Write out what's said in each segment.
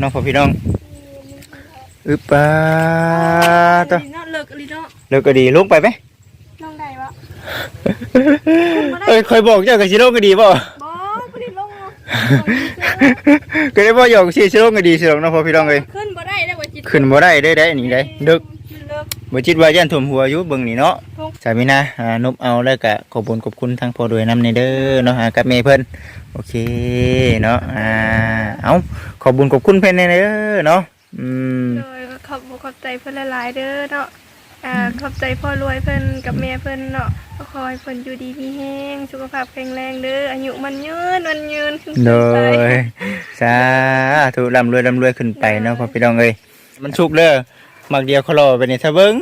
น้องพ่อพี่น้องอึบปาตัวลีเนาะเลิกลีเนาะเลิกก็ดีลงไปไหมน้องได้วะเอ้ยคอยบอกเจ้ากับชิโร่ก็ดีบ่บ่บ่ได้ลงเนาะก็ได้บ่หยอกสิชิโร่ก็ดีสิหรอกเน้องพ่อพี่น้องเอ้ยขึ้นบ่ได้ได้บ่จิตขึ้นบ่ได้ได้ได้นี่ได้ดึกเลิก บ่จิตว่าย่านท่วมหัวอยู่เบิ่งนี่เนาะทุกสามีนะอ่านบเอาแล้วก็ขอบคุญขอบคุณทั้งพ่อด้วยนำในเด้อเนาะหากับแม่เพิ่นโอเคเนาะอ่าเอาขอบคุญขอบคุณเพิ่นในเด้อเนาะอืมโดยขอบขอบใจเพิ่นหลายๆเด้อเนาะอ่าขอบใจพ่อรวยเพิ่นกับแม่เพิ่นเนาะก็ขอให้เพิ่นอยู่ดีมีแห้งสุขภาพแข็งแรงเด้ออายุมันยืนมันยืนขึ้นโดไปยสาธุร่ำรวยร่ำรวยขึ้นไปเนาะพ่อพี่น้องเอ้ยมันชุกเด้อ มักเดียวเขารอไปนี่ถ้าเบิ่ง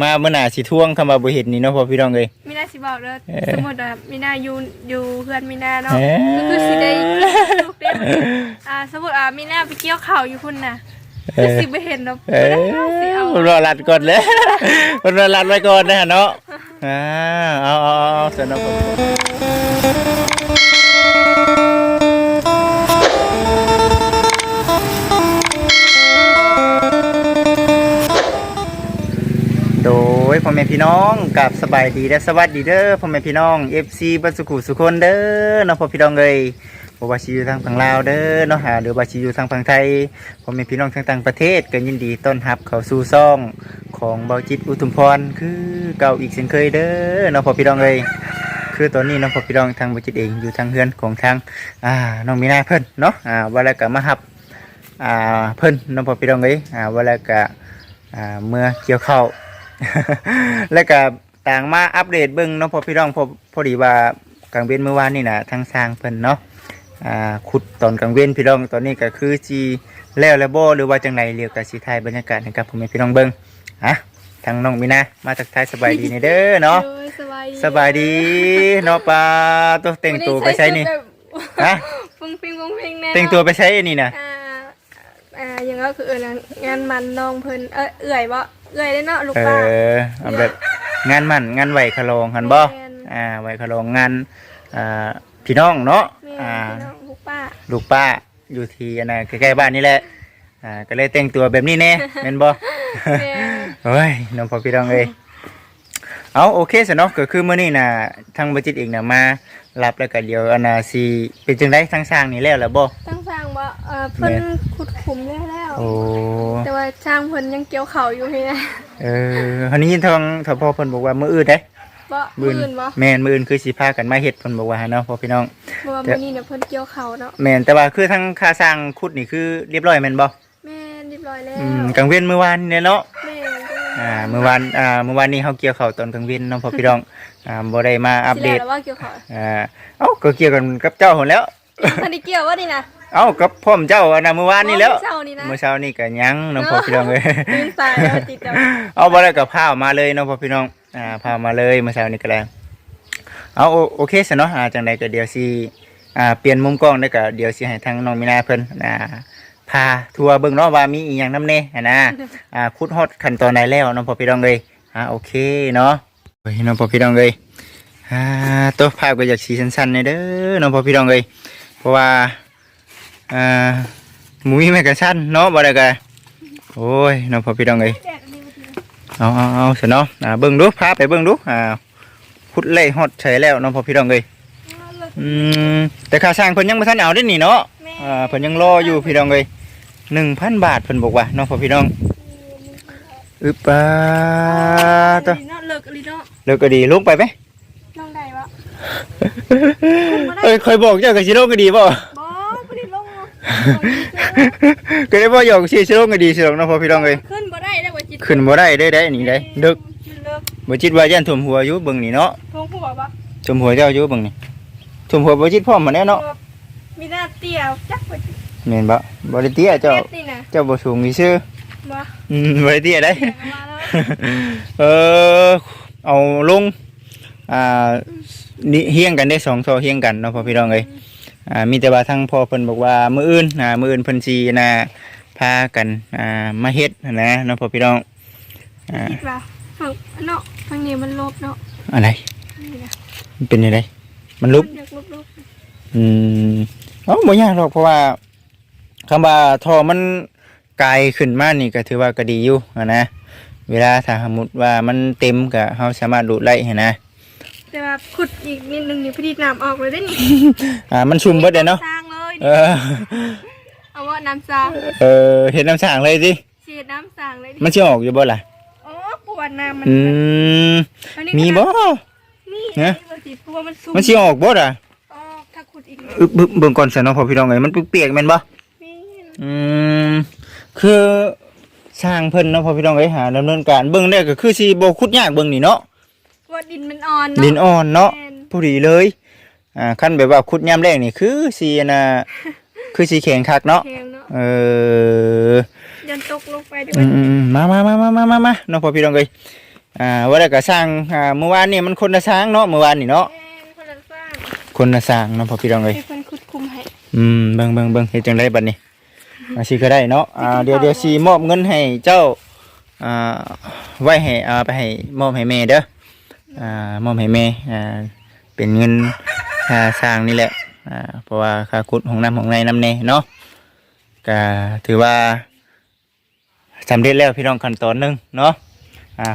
มาเมื่อหน้าสิท่วงคำว่าบ่เห็นนี่เนาะพ่อพี่น้องเอ้ย มีหน้าสิบอกเด้อเอ่อสมมุติว่ามีหน้าอยู่อยู่เพื่อนมีหน้าเนาะเอ๊ะก็คือสิได้ลูกเด้ออ่าสมมุติอ่ามีหน้าไปเกี่ยวข้าวอยู่พุ่นน่ะเอคืออสิบ่เห็นเนาะเอ้ยสิเอาผมรอรัดก่อนเลยผมรอรัดไว้ก่อนนะฮะเนาะอ่าเอาเอาเอาสนุกผม โดยพ่อแม่พี่น้องกับสบายดีและสวัสดีเด้อพ่อแม่พี่น้อง FC บัสุขุสุคนเด้อเนาะพ่อพี่น้องเอ้ยบว่าสิอยู่ทางฝั่งลาวเด้อเนาะหาหรือว่าสิอยู่ทางฝั่งไทยพ่อแม่พี่น้องทางต่างประเทศก็ยินดีต้อนรับเข้าสู่ซ่องของเบาจิตอุทุมพรคือเก่าอีกเช่นเคยเด้อเนาะพ่อพี่น้องเอ้ยคือตอนนี้เนาะพ่อพี่น้องทางเบาจิตเองอยู่ทางเฮือนของทางอ่าน้องมีนาเพิ่นเนาะอ่าว่าแล้วก็มารับอ่าเพิ่นเนาะพ่อพี่น้องเอ้ยอ่าว่าแล้วก็อ่าเมื่อเกี่ยวข้าว แล้วก็ต่างมาอัปเดตเบิ่งเนาะพอพี่น้องพอพอดีว่ากลางเว้นเมื่อวานนี่นะทางสร้างเพิ่นเนาะอ่าขุดตอนกลางเว้นพี่น้องตอนนี้ก็คือจีแล้วแล้วบ่หรือว่าจังไดเรียกกับสิถ่ายบรรยากาศให้กับพ่อแม่พี่น้องเบิ่งฮะทางน้องมีนามาทักทายสบายดีนี่เด้อเนาะโดยสบายดีสบายดีเนาะปลาตัวแต่งตัวไปใช้นี่ฮะฟุงฟิงฟุงฟิงแน่แต่งตัวไปใช้นี่นะอ่าอ่าอย่างก็คือเออนะงานมันน้องเพิ่นเออเอื่อยบ่ เอื่อยได้เนาะลูกเอป้าอเอาแบบงานมั่นงานไหวคลองหันบ่แม่นอ่าไหวคลองงานอ่าพี่น้องเนาะแม่อ่าพี่น้องลูกป้าลูกป้าอยู่ที่อันนะใกล้ๆบ้านนี่แหละอ่าก็เลยแต่งตัวแบบนี้แน่แม่นบ่ แม่เฮ้ยน้องพ่อพี่น้องเอ้ยเอาโอเคสเนาะก็คือมื้อนี้น่ะทางบัจิตเองน่ะมารับแล้วก็เดี๋ยวอันน่ะสิเป็นจังได๋ทางสร้างนี่แล้วล่ะบ่ตั้งสร้างบ่ เออเพิ่นแม่ขุดขุมได้แล้ว โอ้แต่ว่าช่างเพิ่นยังเกี่ยวเข่าอยู่พี่นะเอออันนี้ทางทพ่อเพิ่นบอกว่ามื้ออื่นเด้บ่มื้ออื่นบ่แม่นมื้ออื่นคือสิพากันมาเฮ็ดเพิ่นบอกว่าเนาะพ่อพี่น้องเพราะว่ามื้อนี้เนี่ยเพิ่นเกี่ยวเข่าเนาะแม่นแต่ว่าคือทางค่าสร้างขุดนี่คือเรียบร้อยแม่นบ่แม่เรียบร้อยแล้วอืมกลางเว้นมื้อวานนี่เนาะแม่อ่าเมื่อวานอ่าเมื่อวานนี้เขาเกี่ยวเขาวตอนกลางวันเน้องพ่อพี่น้องอ่าบ่ได้มาอัปเดตสิแล้วว่าเกี่ยวเข่าอ่าเอ้าก็เกี่ยวกันกับเจ้าหนแหล้วทันได้เกี่ยวว่านี่นะ เอ้ากับพ่อมเจ้าอันน่ะเมื่อวานนี้แล้ว เช้านี่นะ เมื่อเช้านี่ก็ยังน้องพ่อพี่น้องเอ้ยตื่นสายแล้วติดกับเอาบ่ได้กับพามาเลยน้องพ่อพี่น้อง อ่าพามาเลยเมื่อเช้านี้ก็แล้วเอาโอโอเคซะเนาะอ่าจังใดก็เดี๋ยวสิอ่าเปลี่ยนมุมกล้องแล้วก็เดี๋ยวสิให้ทางน้องมีนาเพิ่นอ่าพาทัวร์เบิ่งเนาะว่ามีอีหยังนำแน่หั้นนะ อ่าคุดฮอดขั้นตอนไหนแล้วน้องพ่อพี่น้องเลยอ่าโอเคเนาะโอ้ยน้องพ่อพี่น้องเลยอ่าตัวภาพก็อยากสีสั้นๆในอยเด้อน้องพ่อพี่น้องเลยเพราะว่า อ่าหมูมีแม่กระชั้นเนาะบ่ได้กันโอ้ยน้องพ่อพี่น้องเลยเอาเอาเอาเสยเนาะอ่าเบิ่งดูพาไปเบิ่งดูอ่าคุดเล่ฮอดใช้แล้วน้องพ่อพี่น้องเลยอืมแต่ค่าสร้างเพิ่นยังบ่ทันเอาได้นี่เนาะอ่าเพิ่นยังรออยู่พี่น้องเลยหนึ่งพันบาทเพิ่นบอกว่าน้องพ่อพี่น้องอึบปาตัวลีเนาะเลิกลีเนาะเลิกก็ดีลงไปไหมน้องได้ปะเอ้ยคอยบอกเจ้ากับชิโร่ก็ดีบ่บ่บ่ได้ลงเนาะ ก็ได้บ่หยอกชิชิโร่ก็ดีสิหรอกเนาะพ่อพี่น้องเอ้ยขึ้นบ่ได้ได้บ่จิตขึ้นบ่ได้ได้ได้นี่ได้ดึกเลิกบ่จิตว่าย่านท่วมหัวอยู่เบิ่งนี่เนาะทงผู้บอกว่าท่วมหัวเจ้าอยู่เบิ่งนี่ท่วมหัวบ่จิตพร้อมมาแน่เนาะมีหน้าเตี้ยจักบ่จิตแม่นบ่บ่ได้เตี้ยเจ้าเตี้ยนี่นะเจ้าบ่สูงนี่ซื่อบ่อืมบ่ได้เตี้ยได้เสียงมาแล้วเออเอาลงอ่านี่เฮียงกันได้สองโซเฮียงกันเนาะพ่อพี่น้องเอ้ย อ่ามีแต่ว่าทั้งพ่อเพิ่นบอกว่ามื้ออื่นอ่ามื้ออื่นเพิ่นสินะพากันอ่ามาเฮ็ดหั้นนะเนาะพ่อพี่น้องอ่าคิดว่าฝั่งเนาะฝั่งนี้มันลบเนาะอะไรนี่นะมันเป็นยังไงมันลุก มันอยากลบอืมเอ้าบ่ยากหรอกเพราะว่าคำว่าท่อมันไกลขึ้นมานี่ก็ถือว่าก็ดีอยู่อะนะ เวลาถ้าสมมติว่ามันเต็มก็เฮาสามารถดูดไล่หั้นนะ แต่ว่าขุดอีกนิดนึงนี่พอดีน้ำออกเลยได้นี่อ่ามันชุ่มเบิดเลยเนาะสร้างเลยเออเอาว่าน้ำสร้างเออเห็นน้ำสางเลยสิเสียน้ำสร้างเลยดิมันสิออกอยู่บ่ล่ะโอ้ปวดน้ำมันอืมอันนี้มีก็บ่ นี่เนี่ยนี่บ่สิเพราะว่ามันสูงมันสิออกบ่ล่ะออกถ้าขุดอีกอึบเบิ่งเบิ่งก่อนซะเนาะพอพี่น้องเอ้ยมันเปียกๆแม่นบ่ นี่อืมคือสร้างเพิ่นเนาะพอพี่น้องเอ้ยหาดำเนินการเบิ่งได้ก็คือสิบ่ขุดยากเบิ่งนี่เนาะ ว่าดินมันอ่อนเนาะดินอ่อนเนาะแม่นพอดีเลย อ่าคันแบบว่าขุดยามแรกนี่คือสิน่ะคือสิแข็งคักเนาะแข็งเนาะเออยันตกลงไปด้วอืยมอืมอืมมามามามามามามาเนาะพอพี่น้องเอ้ยอ่าว่าแล้วก็สร้างอ่าเมื่อวานนี่มันคนละสร้างเนาะเมื่อวานนี่เนาะแม่นคนละสร้างคนละสร้างเนาะพอพี่น้องเอ้ยให้เพิ่นขุดคุมให้อืมเบิ่งเบิ่งเบิ่งเฮ็ดจังไดบัดนี้อาสิก็ได้เนาะอ่าเดี๋ยวเดี๋ยวสิมอบเงินให้เจ้าอ่าไว้ให้อ่าไปให้มอบให้แม่เด้ออ่า มอบให้แม่เป็นเงินค่าสร้างนี่แหละอ่าเพราะว่าค่าขุดของน้ำของในน้ำแน่เนาะก็ถือว่าสำเร็จแล้วพี่น้องขั้นตอนหนึ่งเนาะ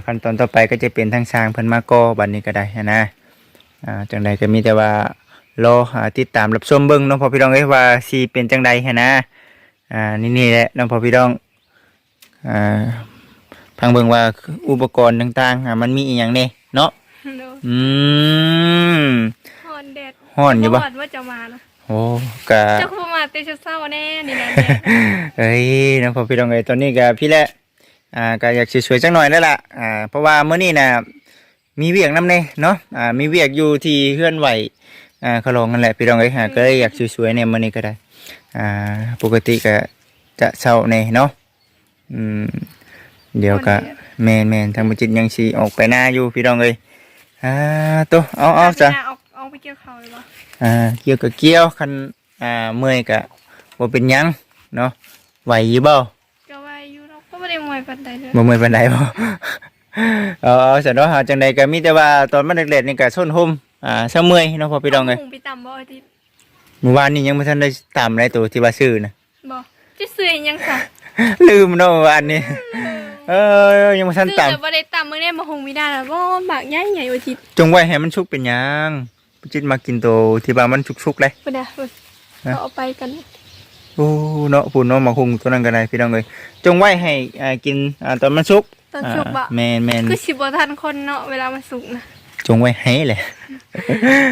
ขั้นตอนต่อไปก็จะเป็นทางสร้างเพิ่นมาก่อบัดนี้ก็ได้นะจังใดก็มีแต่ว่ารอติดตามรับชมเบิ้งน้องพอพี่น้องเอ้ว่าสีเป็นจังใดฮะนะอ่านี่นี่แหละน้องพอพี่น้องอ่าพังเบิ้งว่าอุปกรณ์ต่างๆมันมีอีหยังเน่เนาะเนาะ อืมฮอนแดดฮ้อนอยู่บ่ฮว่าจะมานะโอ้กะเจ้าคือมาเตะเช้าๆแน่นี่นะเอ้ยน้องพอพี่น้องเอ้ยตอนนี้ก็พี่แหละอ่าก็อยากสวยๆจังหน่อยแล้วล่ะอ่าเพราะว่ามื้อนี้น่ะมีเวียกนำเน่เนาะอ่ามีเวียกอยู่ที่เฮือนไหวอ่าเขาลองนั่นแหละพี่น้องเอ้ยฮะก็เลยอยากสวยๆในมื้อนี้ก็ได้อ่าปกติก็จะเศร้าแน่เนาะอืมเดี๋ยวก็แมนแมนทางบุจิตยังสีออกไปหน้าอยู่พี่น้องเลย อ่าตัวเอาเอาจ้ะเอาเอาไปเกี่ยวเขาเลยบ่อ่าเกี่ยวกับเกี่ยวคันอ่าเมื่อยกะบ่เป็นหยังเนาะไหวอยู่บ่ก็ว่าอยู่เนาะก็บ่ได้มวยปานใดเลยบ่เมื่อยปานใดบ่เอาเอาซะเนาะหาจังใดก็มีแต่ว่าตอนมันเด็กๆนี่ก็ส้นห่มอ่าเช้าเมื่อยเนาะพอพี่น้องเลยาหุไปตำบ่อาทิตย์เมื่อวานนี้ยังบ่ทันได้ตามอะไรตัวที่ว่าซื้อนะบ่จะซื้ออีหยังซะลืมเนาะเมื่อวานนี้ เออยังบ่ทันซื้อตามแต่บ่ได้ตำมื้อนี้มาหุงไม่ได้แล้วบ่บากใหญ่ใหญ่อาทิตย์จงไว้ให้มันชุกเป็นหยังปุจิตมากินโตที่บ้านมันชุกๆเลย บ่ได้เพิ่นฮะเอาไปกันโอ้เนาะปุ่นเนาะมาคุงตัวนั้นกันได้พี่น้องเลยจงไว้ให้อ่ากินอ่าตอนมันชุกตอนสุกบ่อ่าแมนแมนคือสิบ่ทันคนเนาะเวลามันสุกนะจงไว้ให้แหละ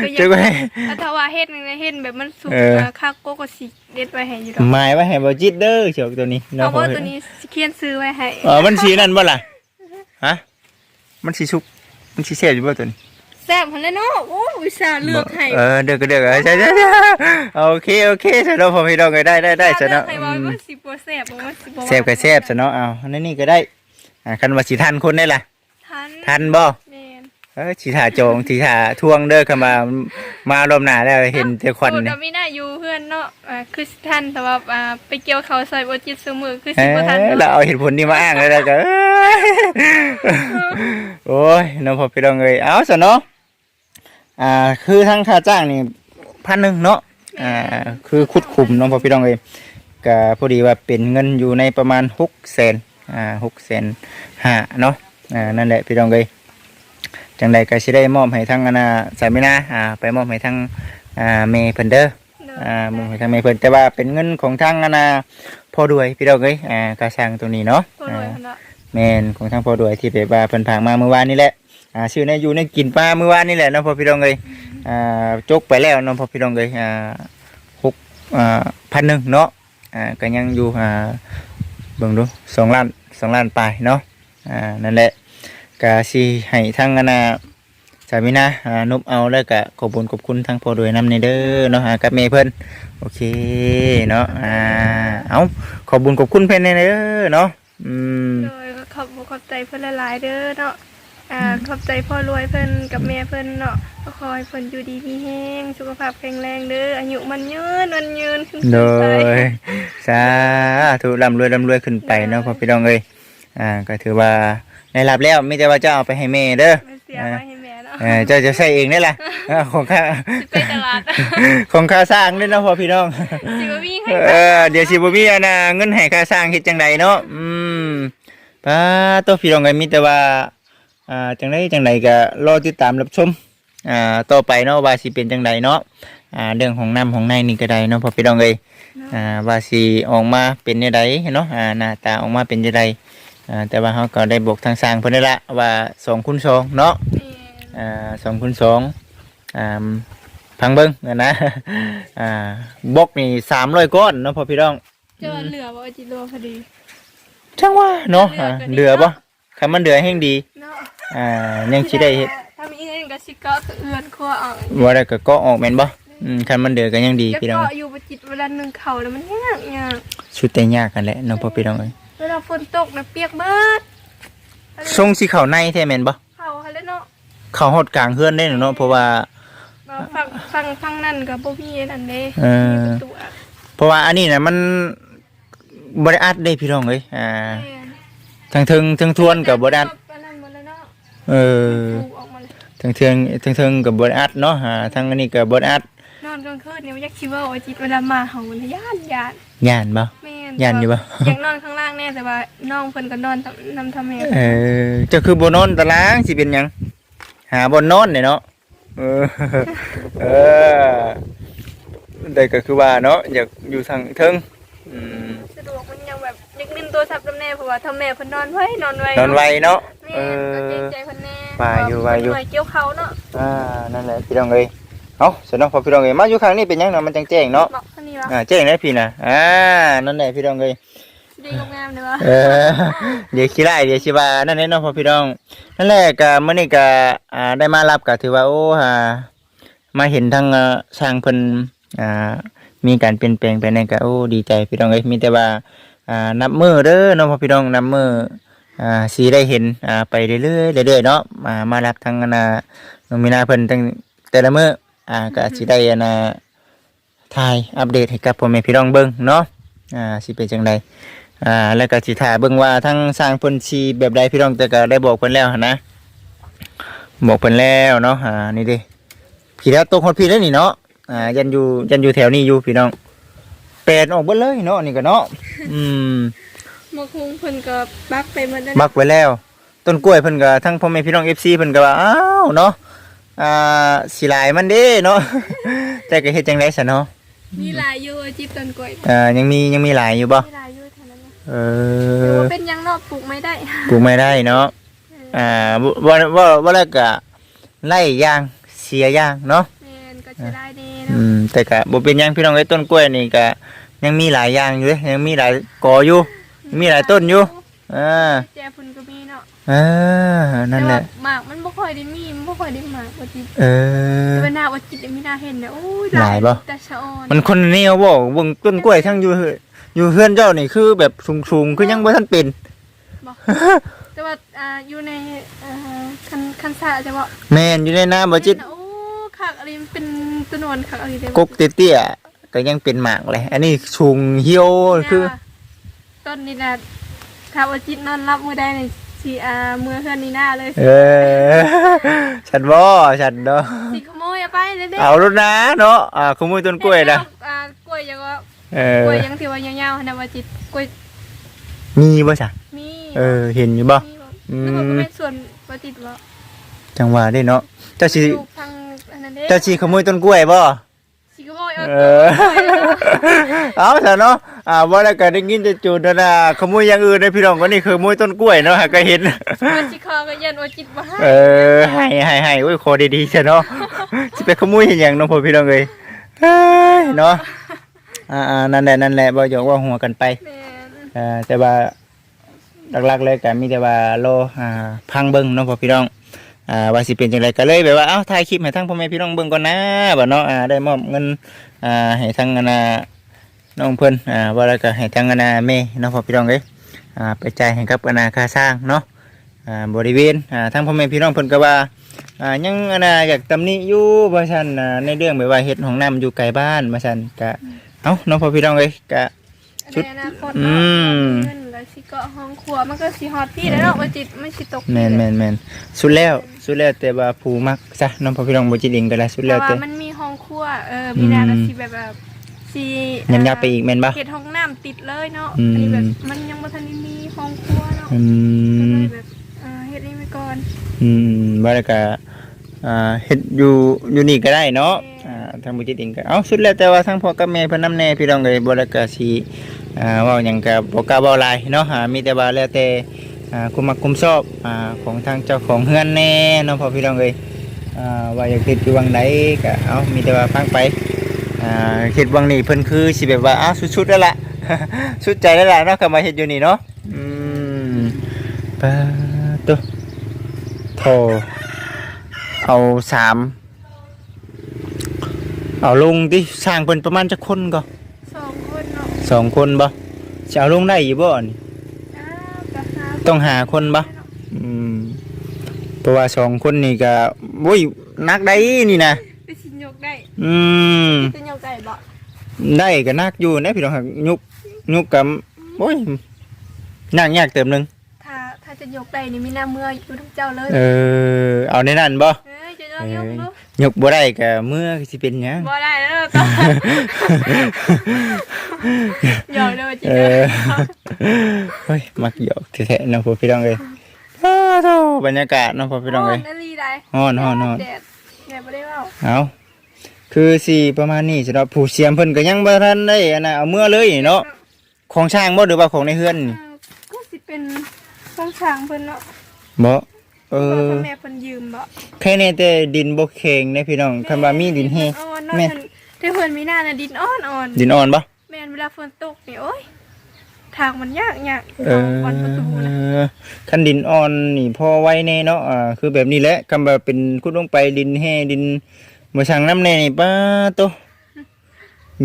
ก็อจยางกไว้เอาถ้าว่าเฮ็ดนี่นะเฮ็ดแบบมันสุกเออนะคักโกก็สิเด็ดไว้ให้อยู่ดอกหมายไว้ให้บ่จิตเด้อเฉียวตัวนี้เอาเนาะว่าตัวนี้สิเขียนซื้อไว้ให้เออมันสีนั่นบ่ล่ะฮะมันสีชุกมันสีแซ่บอยู่บ่ตัวนี้แซ่บหั่นแหละเนาะโอ้อุตส่าห์เลือกให้เออเด้อก็เด้อเออใช่ใช่ใช่โอเคโอเคซะเนาะพอพี่น้องก็ได้ได้ได้ซะเลือเนาะกให้อืว่ามมันสิบ่แซ่บบ่ว่าสิบ่ว่าแซ่บก็แซ่บซะเนาะเอาอันนั้นนี่ก็ได้อ่าคันว่าสิทันคนได้ล่ะทันทันบ่แม่นเออสีถาโจงสีถาทวงเด้อเข้ามา มารอบหน้าแล้วเห็นแต่ควันสูตรเนี่ยก็มีหน้าอยู่เพื่อนเนาะอ่าคือสิทันแต่ว่าอ่าไปเกี่ยวเขาใส่บ่จิตซุมือคือเอสิบ่ทันอเราเนาะเอาเหตุผลนี้มาอ้างเลยแล้วก็เอ้ยโอ้ยน้องพอไปลองเลยเอาซะเนาะอ่า คือทั้งค่าจ้างนี่พันหนึ่งเนาะอ่าคือคุดคุมน้องพอไปลองเลยก็พอดีว่าเป็นเงินอยู่ในประมาณหกแสนอ่าหกแสนห้าเนาะอ่านั่นแหละพี่น้องเลย จังใดก็สิได้มอบให้ทั้งอนาสามีนาอ่าไปมอบให้ทั้งอ่าเมย์เพิ่นเด้ออ่าหมุนไปทางเมเพิ่นแต่ว่าเป็นเงินของทางอนาพอด้วยพี่ดอกเอ้ยอ่ากระชังตัวนี้เนาะบ่รวยพุ่นเนาะแมนของทางพอด้วยที่ไปว่าเพิ่นผางมาเมื่อวานนี่แหละอ่าชื่อในอยู่ในกินปลาเมื่อวานนี่แหละเนาะพอพี่ดองเอ้ยอ่าจกไปแล้วเนาะพอพี่ดองเอ้ยอ่าหกอ่าพันหนึ่งเนาะอ่าก็ยังอยู่อ่าเบิ่งดูสองล้านสองล้านปลายเนาะอ่านั่นแหละ ก็สิให้ทางอนาสามีนะอ่านุบเอาแล้วก็ขอบคุญขอบคุณทางพอด้วยนำในเด้อเนาะอ่ากับเมเพิ่นโอเคเนาะอ่าเอาขอบบุญขอบคุณเพื่อนเด้อเนาะอืมโดยก็ขอบขอบใจเพิ่นหลายๆเด้อเนาะอ่าขอบใจพ่อรวยเพิ่นกับแม่เพิ่นเนาะก็ขอให้เพิ่นอยู่ดีมีแห้งสุขภาพแข็งแรงเด้ออายุมันยืนมันยืนขึ้นโดไปยสาธุร่ำรวยร่ำรวยขึ้นไปเนาะพ่อพี่น้องเอ้ยอ่าก็ถือว่า ได้รับแล้วไม่แต่ว่าจะเอาไปให้แม่เด้อไม่เสียไว้ให้แม่เนาะเออเจ้าจะใช้เองได้ล่ะเออของข้าสิไปตลาดของข้าสร้างด้วยเนาะพ่อพี่น้อง สิบ่มีให้เออเดี๋ยวสิบ่มีอันน่ะเงินให้ค่าสร้างเฮ็ดจังไดเนาะอืมป้าตัวพี่น้องก็มีแต่ว่าอ่าจังไดจังไดก็รอติดตามรับชมอ่าต่อไปเนาะว่าสิเป็นจังไดเนาะอ่าเรื่องของน้ำของในนี่ก็ได้เนาะพ่อพี่น้องเอ้ยอ่าว่าสิออกมาเป็นจังไดเนาะอ่าหน้าตาออกมาเป็นจังได อ่าแต่ว่าเฮาก็ได้บอกทางสร้างเพิ่นได้ละว่า2คูณ2เนาะแม่นอ่าสองคูณสองอ่าพังเบิ้งนะนะอ่าบกนี่สามร้อยก้อนเนาะพอพี่น้องเจอเหลือบ่จิโลพอดีช่างว่าเนาะเหลืออ่าก็ดีเหลือปะคันมันเหลือแห้งดีเนาะอ่ายังสิได้เฮ็ดถ้ามีเงินก็สิเก็คือเอื้อนครัวเอาว่าได้ก็เก็ออกแม่นบ่อืมคันมันเหลือก็ยังดีจะพี่น้องเกาะอยู่บ่จิตเวลานึ่งข้าวแล้วมันยากยากชุดแต่ยากกันแหละเนาะพอพี่น้องเอ้ย เวลาฝนตกน่ะเปียกเบิดทรงสิเข้าในแท้แม่นบ่เข้าหั่นแหล้วเนาะเข้าฮอดกลางเฮือนได้เนาะเพราะว่ามาฟังฟังฟังนั่นก็บ่มีนั่นเด้เออมีประตูอัดเพราะว่าอันนี้น่ะมันบ่ได้อัดได้พี่น้องเอ้ยอ่าแม่นทั้งถึงทั้งทวนก็บ่ได้อัดอันนั้นหมดแล้วเนาะเออปูออกมาเลยทั้งเทิงทั้งเทิงกับบดอัดเนาะอ่าทั้งอันนี้กับบดอัดนอนกลางคืนเนี่ยอยากคิดว่าว่าจิตเวลามาเฮามันย่านย่านย่านบ่แม่น ย่านอยู่บ่ อยากนอนข้างล่างแน่แต่ว่าน้องเพิ่นก็นอนทำนำทำแม่เออเจะคือบนอนตารางสิเป็นหยัง หาบนนอนเนี่ยเนาะเออเออแต่ก็คือว่าเนาะอยากอยู่ทางเทิงอืมสะดวกมันยังแบบอยากลืมโทรศัพท์นํแน่เพราะว่าทำแม่เพิ่นนอนไว้นอนไว้นอนไวเนาะแม่เอก็เกรองใจเพิ่นแน่ว่าอยู่ว่าอยู่หน่วยเกี่ยวเขาเนาะ อ่านั่นแหละพี่น้องเอ้ย เอ้าสนองพอพี่น้องเอ้ยมาอยู่ข้างนี้เป็นหยังเนาะมันจังแจ้งเนาะบอกอันนี้ว่าอ่าแจ้งได้พี่น่ะอ่านั่นแหละพี่น้องเอ้ยดีงามเลยว่าเออเดี๋ยวคิดได้เดี๋ยวชิบานั่นแหละเนาะพ่อพี่น้องนั่นแหละก็มื้อนี้ก็อ่าได้มารับก็ถือว่าโอ้อ่ามาเห็นทางเอ่อช่างเพิ่นอ่ามีการเปลี่ยนแปลงไปนั่นก็โอ้ดีใจพี่น้องเอ้ยมีแต่ว่าอ่านับมือเด้อเนาะพ่อพี่น้องนับมืออ่าสิได้เห็นอ่าไปเรื่อยๆเรื่อยๆเนาะมามารับทางอันน่ะน้องมีนาเพิ่นตั้งแต่ละมื้อ อ่าก็สิได้อันน่ะถ่ายอัปเดตให้กับพ่อแม่พี่น้องเบิ่งเนาะอ่าสิเป็นจังไดอ่าแล้วก็สิถ่ายเบิ่งว่าทั้งสร้างเพิ่นชีแบบใดพี่น้องแต่ก็ได้บอกเพิ่นแล้วหั้นนะ บอกเพิ่นแล้วเนาะอ่านี่เดิพี่แล้วตกฮอดพี่แล้วนี่เนาะอ่ายันอยู่ยันอยู่แถวนี้อยู่พี่น้องแปดออกเบิดเลยเนาะนี่ก็เนาะอืม หมกคุงเพิ่นก็บักไปหมดแล้วบักไว้แล้ว ต้นกล้วยเพิ่นก็ทั้งพ่อแม่พี่น้อง FC เพิ่นก็ว่าอ้าวเนาะ อ่าสิหลายมันเด้เนาะ แต่ก็เฮ็ดจังได๋ซะเนาะมีหลายอยู่จิตต้นกล้วยอ่ายังมียังมีหลายอยู่บ่มีหลายอยู่เท่านั้นนะเอหรืออว่าเป็นหยังเนาะปลูกไม่ได้ปลูกไม่ได้เนาะอ่าว่าว่าว่าแล้วก็ไล่ย่างเสียย่างเนาะ แม่นก็จะได้ดีอืเนาะมแต่ก็บ่เป็นหยังพี่น้องไอ้ต้นกล้วยนี่ก็ยังมีหลายอย่างอยู่เด้ยังมีหลายกออยู่ มีหลายต้นอยู่อ่า แจพุ่นก็มี เนาะอ่านั่นแหละแต่ว่าหมากมันบ่ค่อยได้มีมันบ่ค่อยได้หมากว่าจิตเออเวลาว่าจิตเนี่ยมีนาเห็นเนี่ยโอ้ยหลายบ่แต่ชะออนมันคนเหนียวบ่เบิ่งต้นกล้วยทั้งอยู่เฮือนอยู่เฮือนเจ้านี่คือแบบสูงๆคือยังบ่ทันเป็นบอกแต่ว่าอ่าอยู่ในอ่าคันคันสะจะบอกแม่นอยู่ในน้ำบ่จิตโอ้คักอะไรมันเป็นตัวนวลคักอะไรเด้กกเตี้ยๆก็ยังเป็นหมากเลยอันนี้สูงเหี่ยวคือ ต้นนี่นะถ้าว่าจิตนอนรับมือได้ใน สีอ่ามือเพื่อนนี่หน้าเลยเออฉันบ่ฉันเนาะสิขโมยเอาไปเด้เอารถนะเนาะอ่าขโมยต้นกล้วยนะอ่ากล้วยยังว่าเอกล้วยอยังที่ว่ายาวๆนะว่าจิตกล้วยมีบ่จ้ะมีเออเห็นอยู่บ่มีบ่อืแล้วก็มเป็นส่วนว่าจิตว่าจังหวะได้เนาะเจ้าสิอยู่ทางอันนั้นเด้เจ้าสิขโมยต้นกล้วยบ่สิขโมยเอาเออเอาซะเนาะ อ่าว่าแล้วก็ได้ยินจะจูดนั่นน่ะขโมยอย่างอื่นได้พี่น้องก็นี่คือขโมยต้นกล้วยเนาะหาก็เห็นว่าสิคอก็ยันว่าจิตบ่ให้เออให้ให้ให้โอ้ยขอดีๆซะเนาะสิไปขโมยเห็นหยังเนาะพ่อพี่น้องเอ้ยเฮ้ยเนาะอ่าๆนั่นแหละนั่นแหละบ่หยอกว่าหัวกันไปแม่นอ่าแต่ว่าหลักๆเลยก็มีแต่ว่าโลอ่าพังเบิ้งเนาะพ่อพี่น้องอ่าว่าสิเป็นจังไดก็เลยแบบว่าเอ้าถ่ายคลิปให้ทั้งพ่อแม่พี่น้องเบิ่งก่อนนะบ่เนาะอ่าได้มอบเงินอ่าให้ทั้งอนา น้องเพิ่นอ่าว่าแล้วก็ให้ทั้งอนาแม่เนาะพ่อพี่น้องเอ้ยอ่าไปจ่ายให้กับอนาค่าสร้างเนาะอ่าบริเวณอ่าทั้งพ่อแม่พี่น้องเพิ่นก็ว่าอ่ายังอนาอยากตำหนิอยู่ว่าซั่นอ่าในเรื่องแบบว่าเฮ็ดห้องน้ำอยู่ไกลบ้านว่าซั่นก็เอ้าเนาะพ่อพี่น้องเอ้ยก็ ชุดในอนาคตอืมเงินก็สิเกาะห้องครัวมันก็สิฮอตพี่แล้วเนาะบ่จิตไม่สิตกแม่นแม่นแม่นสุดแล้วสุดแล้วแต่ว่าผู้มักซะน้องพ่อพี่น้องบ่จิตเองก็ได้สุดแต่แล้วว่าแต่มันมีห้องครัวเออมีนาก็อืม สิแบบแบบ สิยันยับไปอีกแม่นบ่เขตห้องน้ำติดเลยเนาะอืม อันนี้แบบมันยังบ่ทันได้มีห้องครัวเนาะอืก็มเลยแบบเออเฮ็ดนี่ไปก่อน อืมบ่แล้วก็อ่าเฮ็ดอยู่อยู่นี่ก็ได้เนาะแม่อ่าทางบ่จิตเองก็เอ้าสุดแล้วแต่ว่าทั้งพ่อกับแม่เพิ่นนำแน่พี่น้องเอ้ยบ่แล้วก็สิอ่าเว้าหยังก็บ่กล้าเว้าหลายเนาะอ่ามีแต่ว่าแล้วแต่อ่าคุมมักคุมชอบอ่าของทางเจ้าของเฮือนแน่เนาะพ่อพี่น้องเอ้ยอ่าว่าอยากเฮ็ดอยู่วังใดก็เอ้ามีแต่ว่าฟังไปอ่า เฮ็ดวังนี้เพิ่นคือสิแบบว่าอ้าวสุดๆแล้วล่ะสุดใจแล้วล่ะเนาะก็มาเฮ็ดอยู่นี่เนาะอืมปะตุโทเอาสามเอาลงดิสร้างเพิ่นประมาณจักคนก็สองคนเนาะสองคนบ่สิเอาลงได้อยู่บ่นี่อ้าวก็หาต้องหาคนบ่อืมเพราะว่าสองคนนี่ก็โอ้ยนักได้นี่นะ ไปสิยกได้อืมจะยกได้บ่ได้ก็นักอยู่นะพี่น้องครับยุกยุกกับโอ้ยยากยากเติมหนึงถ้าถ้าจะยกได้นี่มีหน้าเมื่ออยู่ทั้งเจ้าเลยเออเอาในนั้นบ่เอ้ยจะยกยกลูกยกบ่ได้ก็เมื่อสิเป็นหยังบ่ได้แล้วต่อหยอกเลยว่าจิเอเด้ออเฮ้ยมักหยอกแท้ๆเนาะพ่อพี่น้องเอ้ยอ้าวโธ่บรรยากาศเนาะพ่อพี่น้องเอ้ยนาลีได้ฮ้อนฮ้อ นฮ้อนแดดแดดบ่ได้เว้าเอาคือสิประมาณนี้สำหรับผู้เสียมเพิ่นก็ยังบ่ทันได้อันน่ะเอาเมื่อเลยเนาะของช่างบ่หรือว่าของในเฮือนนี่เออก็สิเป็นช่องช้างเพิ่นเนาะบ่เอเอออแม่เพิ่นยืมบ่แค่นี้แต่ดินบ่แข็งนะพี่น้องคันว่ามีดินแห้งอ่อนเนาะแม่เพิ่นที่เพิ่นมีหน้าน่ะดินอ่อนอ่อนดินอ่อนปะแม่นเวลาฝนตกนี่โอ้ย ทางมันยากยากเอทางวันประตูนะอคันดินอ่อนนี่พอไว้แน่เนาะอ่าคือแบบนี้แหละคำว่าเป็นคุดลงไปดินแห้ดินมาช่างน้ำแน่นี่ป้าโต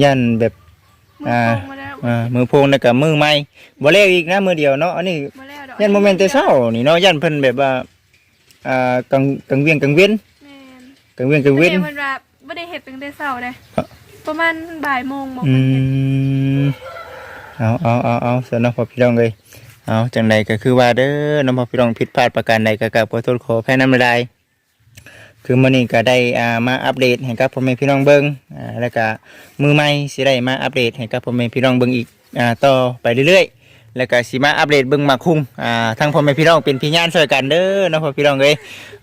ยันแบบมืออ่าโป่งมาแล้วอ่ามือโพงแล้วก็มือไม้บ่แล้วอีกนะมือเดียวเนาะอันนี้มาแล้วดอกยันโมเมนต์แต่เช้านี่เนาะยันเพิ่นแบบว่าอ่ากังกังเวียงกังเวียนแม่นกังเวียงกังเวียนแม่เพิ่นว่าบ่ได้เฮ็ดตั้งแต่เช้าเด้ประมาณบ่ายโมงบ่อืเพิ่นเฮ็ดม เอาเอาเอาเอาสนองพอพี่น้องเลยเอาจังใดก็คือว่าเด้อน้องพอพี่น้องผิดพลาดประการใดก็กราบขอโทษขอแพ้น้ำลายคือมื้อนี้ก็ได้อ่ามาอัปเดตให้กับพ่อแม่พี่น้องเบิ่งอ่าแล้วก็มือใหม่สิได้มาอัปเดตให้กับพ่อแม่พี่น้องเบิ่งอีกอ่าต่อไปเรื่อยๆ แล้วก็สิมาอัปเดตเบิ่งหมากคุ้งอ่าทั้งพ่อแม่พี่น้องเป็นพี่ญาณช่วยกันเด้อน้องพ่อพี่น้องเอ้ย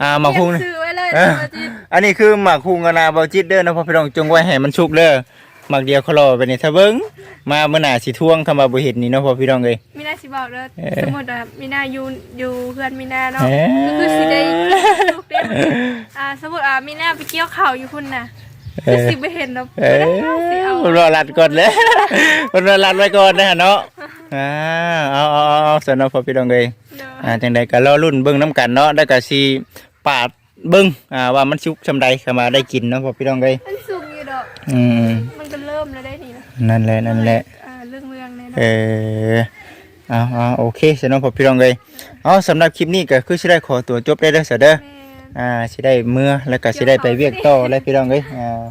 อ่าหมากคุ้งเก็นี่บซื้อไว้เลยเออ ตัวจิตอันนี้คือหมากคุงกนาเบาจิตเด้อนะพ่อพี่น้องจงไว้ให้มันชุกเด้อห มากเดียวเขารอไปนี่ถ้าเบิ้งมาเมื่อหน้าสิท่วงคำว่าบ่เห็นนี่เนาะพ่อพี่น้องเอ้ย มีหน้าสิบอกเด้อเออสมมุติว่ามีหน้าอยู่อยู่เพื่อนมีหน้าเนาะเอ๊ะก็คือสิได้ลูกเด้ออ่าสมมุติอ่ามีหน้าไปเกี่ยวข้าวอยู่พุ่นน่ะเอคืออสิบ่เห็นเนาะเอบ่อได้เอาสิเอารอรัดก่อนเลยรอรัดไว้ก่อนนะเนาะอ่าเอาเอาเอาเอาสนอพ่อพี่น้องเอ้ย เด้ออ่าจังใดก็รอรุ่นเบิ่งน้ำกันเนาะแล้วก็สิปาดเบิ่งอ่าว่ามันชุกซำใดเข้ามาได้กินเนาะพ่อพี่น้องเอ้ยมันสูงอยู่ดอกอืม มันก็เริ่ มแล้วได้นี่นะนั่นแหละนั่นแหละอ่าเรื่องเรื่องเลยเอเนาะอเอาเอาโอเคสนองพอพี่น้องเลยเอาสำหรับคลิปนี้ก็คือสิได้ขอตัวจบได้เด้อเสยเด้อแม่นอ่าสิได้เมื่อแล้วก็สิได้ไปเวียกต่อแล้วพี่น้องเอ้ยอ่า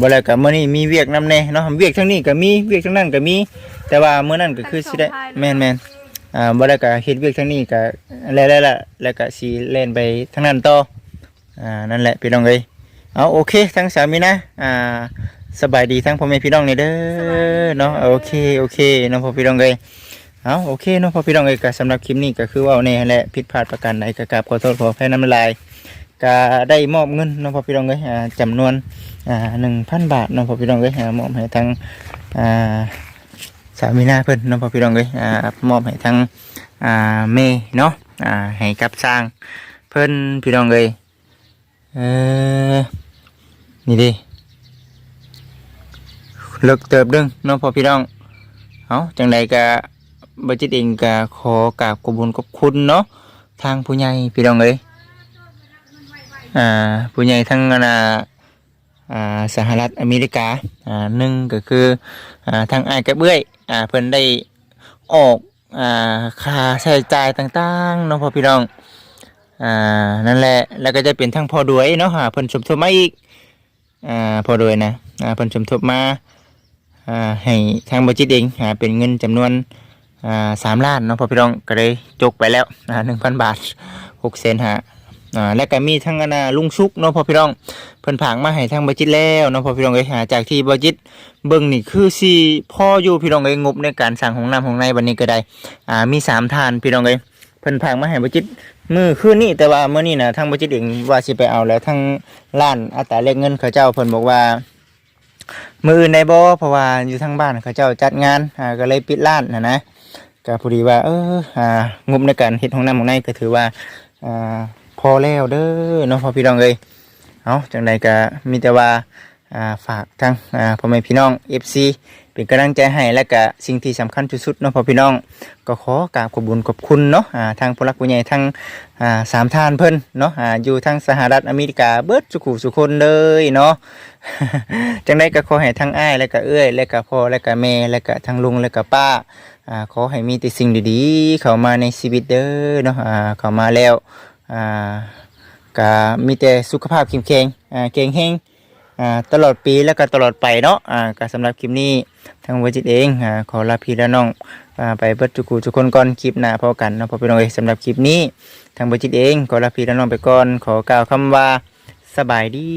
บ่แล้วก็มื้อนี้มีเวียกนำแน่เนาะเวียกทั้งนี้ก็มีเวียกทั้งนั้นก็มี แต่ว่ามื้อนั้นก็คือสิได้แม่นแม่นอ่าบ่แล้วก็เฮ็ดเวียกทั้งนี้ก็แล้วแล้วล่ะแล้วก็สิเล่นไปทั้งนั้นต่ออ่านั่นแหละพี่น้องเอ้ยเอาโอเคทั้งสามีนะอ่า สบายดีทั้งพ่อแม่พี่น้องนี่เด้อเนาะโอเคโอเคเนาะพ่อพี่น้องเอ้ยเอาโอเคเนาะพอพี่น้องเอกสำหรับคลิปนี้ก็คือว่าในแหละผิดพลาดประการใดก็กราบขอโทษขอแพ้น้ำลายก็ได้มอบเงินเนาะพอพี่น้องเอ้ยอ่าจำนวนอ่าหนึ่งพันบาทเนาะพอพี่น้องเอ้ยอ่ามอบให้ทางอ่าสามีนาเพิ่นเนาะพอพี่น้องเอ้ยอ่ามอบให้ทางอ่าเมย์เนาะอ่าให้กับสร้างเพิ่นพี่น้องเอ้ยเออนี่ดิ เลิกเติบดึงเนาะพอพี่น้องเอาจังใดก็บัจิตเองก็ขอกราบขอบุญขอบคุณเนาะทางผู้ใหญ่พี่น้องเอ้ยอ่าผู้ใหญ่ทั้งอ่าอ่าสหรัฐอเมริกาอ่าหนึ่งก็คืออ่าทางไอ้กับเบื้อยอ่าเพิ่นได้ออกอ่าค่าใช้จ่ายต่างๆเนาะพ่อพี่น้องอ่านั่นแหละแล้วก็จะเป็นทั้งพอด้วยเนาะอ่าเพิ่นสมทบมาอีกอ่าพอด้วยนะอ่าเพิ่นสมทบมา ให้ทางบริจิตเองเป็นเงินจำนวนสามล้านเนาะพ่อพี่น้องก็เลยจกไปแล้วหนึ่งพันบาทหกเซนฮะและก็มีทั้งอนน่ะลุงชุกเนาะพ่อพี่น้องเพิ่นผางมาให้ทางบัจิตแล้วเนาะพ่อพี่น้องเอ้ยหาจากที่บัจิตเบิ่งนี่คือสิพ่ออยู่พี่น้องเอ้ยงบในการสั่งของน้ำของในบัดนี้ก็ได้มีสามทานพี่น้องเอ้ยเพิ่นผางมาให้บัจิตมือคืนนี้แต่ว่าเมื้อนี้นะทางบัจิตเองว่าสิไปเอาแล้วทางร้านอัตราแลกเงินเขาเจ้าเพิ่นบอกว่า มืออื่นได้บ่เพราะว่าอยู่ทางบ้านเขาเจ้าจัดงานอ่าก็เลยปิดร้านนะนะก็พอดีว่า เอออ่างบในการเฮ็ดห้องน้ำของในก็ถือว่าอ่าพอแล้วเด้อเนาะพอพี่น้องเลยเอาจังใดก็มีแต่ว่าอ่าฝากทั้งอ่าพ่อแม่พี่น้อง FC เป็นกำลังใจให้และก็สิ่งที่สำคัญที่สุดเนาะพ่อพี่น้อง ก็ขอกราบขอบคุญขอบคุณเนาะอ่าทางผู้รักผู้ใหญ่ทางอ่าสามท่านเพิ่นเนาะอ่าอยู่ทางสหรัฐอเมริกาเบิดสุขุสุคนเลยเนาะจังได้ก็ขอให้ทั้งอ้ายและก็เอื้อยและก็พ่อและก็แม่และก็ทั้งลุงและก็ป้าอ่าขอให้มีแต่สิ่งดีๆ เข้ามาในชีวิตเด้อเนาะอ่าเข้ามาแล้วอ่าก็มีแต่สุขภาพเข้มแข็งอ่าเก่งแฮง อ่าตลอดปีแล้วก็ตลอดไปเนาะอ่าก็สำหรับคลิปนี้ทางวจิตเองอ่าขอลาพี่และน้องอ่าไปเบิดทุกคูทุกคนก่อนคลิปหน้าพอกันเนาะพอไปน้องเอ้ยสำหรับคลิปนี้ ทางวจิตเองขอลาพี่และน้องไปก่อนขอกล่าวคำว่าสบายดี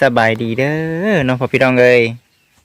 สบายดีเด้อน้องพ่อพี่น้องเอ้ย